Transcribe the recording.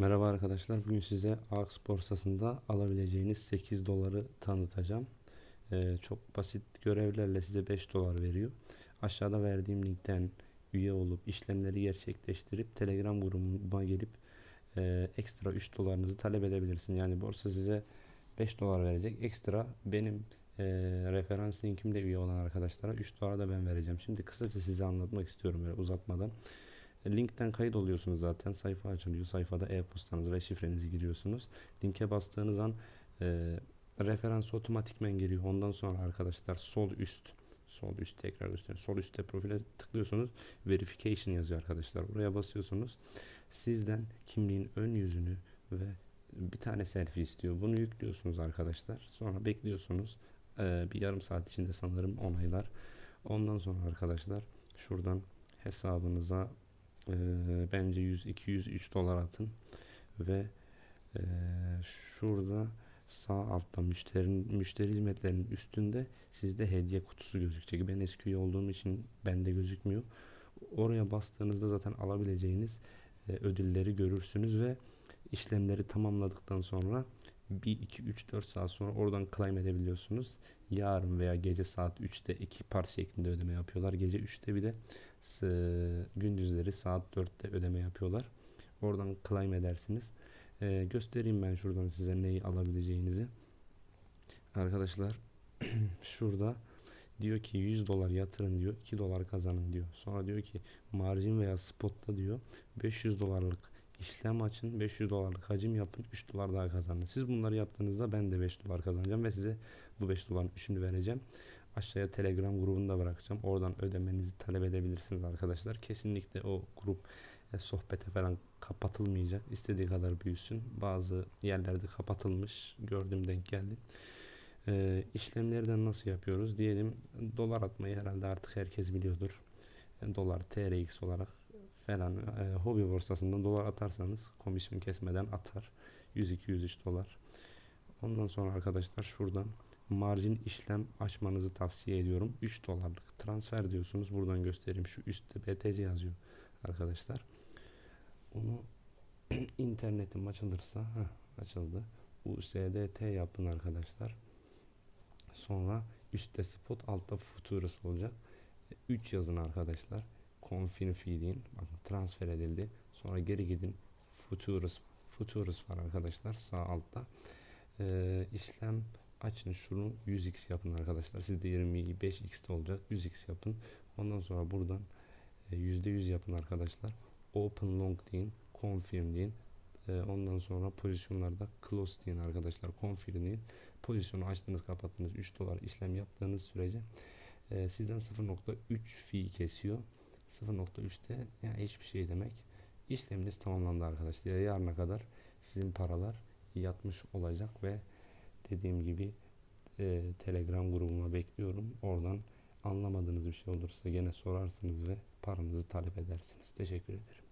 Merhaba arkadaşlar. Bugün size AX borsasında alabileceğiniz 8 doları tanıtacağım. Ee, çok basit görevlerle size 5 dolar veriyor. Aşağıda verdiğim linkten üye olup işlemleri gerçekleştirip Telegram grubuma gelip e, ekstra 3 dolarınızı talep edebilirsin. Yani borsa size 5 dolar verecek. Ekstra benim e, referans linkimde üye olan arkadaşlara 3 dolar da ben vereceğim. Şimdi kısaca size anlatmak istiyorum böyle uzatmadan. Linkten kayıt oluyorsunuz zaten. Sayfa açılıyor. Sayfada e-postanızı ve şifrenizi giriyorsunuz. Linke bastığınız an e, referans otomatikmen geliyor. Ondan sonra arkadaşlar sol üst sol üst tekrar üstüne sol üstte profile tıklıyorsunuz. Verification yazıyor arkadaşlar. Buraya basıyorsunuz. Sizden kimliğin ön yüzünü ve bir tane selfie istiyor. Bunu yüklüyorsunuz arkadaşlar. Sonra bekliyorsunuz. Ee, bir yarım saat içinde sanırım onaylar. Ondan sonra arkadaşlar şuradan hesabınıza e, bence 100, 200, 3 dolar atın ve e, şurada sağ altta müşterinin müşteri hizmetlerinin üstünde sizde hediye kutusu gözükecek. Ben eski olduğum için bende gözükmüyor. Oraya bastığınızda zaten alabileceğiniz e, ödülleri görürsünüz ve işlemleri tamamladıktan sonra 1, 2, 3, 4 saat sonra oradan claim edebiliyorsunuz. Yarın veya gece saat 3'te iki part şeklinde ödeme yapıyorlar. Gece 3'te bir de gündüzleri saat 4'te ödeme yapıyorlar. Oradan claim edersiniz. Ee, göstereyim ben şuradan size neyi alabileceğinizi. Arkadaşlar şurada diyor ki 100 dolar yatırın diyor 2 dolar kazanın diyor. Sonra diyor ki marjin veya spotta diyor 500 dolarlık işlem açın 500 dolarlık hacim yapın 3 dolar daha kazanın. Siz bunları yaptığınızda ben de 5 dolar kazanacağım ve size bu 5 doların 3'ünü vereceğim. Aşağıya Telegram grubunda bırakacağım. Oradan ödemenizi talep edebilirsiniz arkadaşlar. Kesinlikle o grup e, sohbete falan kapatılmayacak. İstediği kadar büyüsün. Bazı yerlerde kapatılmış. Gördüm denk geldi. E, işlemlerden nasıl yapıyoruz? Diyelim dolar atmayı herhalde artık herkes biliyordur. E, dolar TRX olarak falan e, hobi borsasından dolar atarsanız komisyon kesmeden atar. 100-203 dolar. Ondan sonra arkadaşlar şuradan marjin işlem açmanızı tavsiye ediyorum. 3 dolarlık transfer diyorsunuz. Buradan göstereyim. Şu üstte BTC yazıyor arkadaşlar. Onu internetim açılırsa heh, açıldı. USDT yapın arkadaşlar. Sonra üstte spot altta futures olacak. 3 yazın arkadaşlar. Confirm fee. Bakın transfer edildi. Sonra geri gidin. Futures Futures var arkadaşlar sağ altta. Ee, işlem açın şunu 100x yapın arkadaşlar. Sizde 25x'te olacak. 100x yapın. Ondan sonra buradan e, %100 yapın arkadaşlar. Open long deyin. Confirm deyin. E, ondan sonra pozisyonlarda close deyin arkadaşlar. Confirm deyin. Pozisyonu açtınız kapattınız. 3 dolar işlem yaptığınız sürece e, sizden 0.3 fee kesiyor. 0.3'te yani hiçbir şey demek. İşleminiz tamamlandı arkadaşlar. Yarına kadar sizin paralar yatmış olacak ve dediğim gibi e, Telegram grubuma bekliyorum. Oradan anlamadığınız bir şey olursa gene sorarsınız ve paranızı talep edersiniz. Teşekkür ederim.